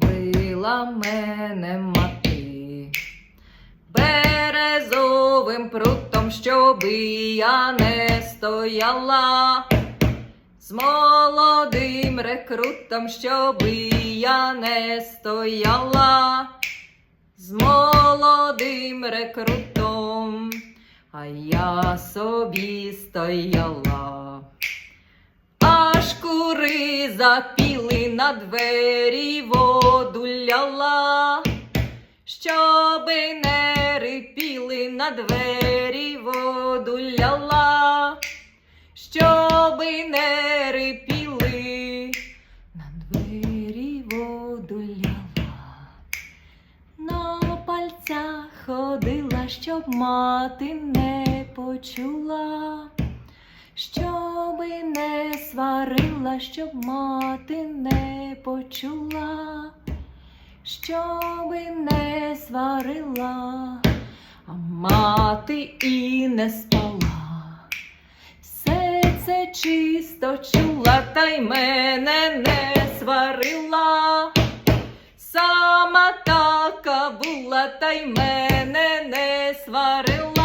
Вчила мене мати березовим прутом, щоби я не стояла. З молодим рекрутом, щоби я не стояла, з молодим рекрутом, а я собі стояла. Аж кури запіли на двері ляла, щоби не рипіли на двері воду ляла, щоби не рипіли на двері воду ляла. На пальцях ходила, щоб мати не почула. Щоби не сварила, щоб мати не почула, щоби не сварила, а мати і не спала. Все це чисто чула, та й мене не сварила. Сама така була, та й мене не сварила.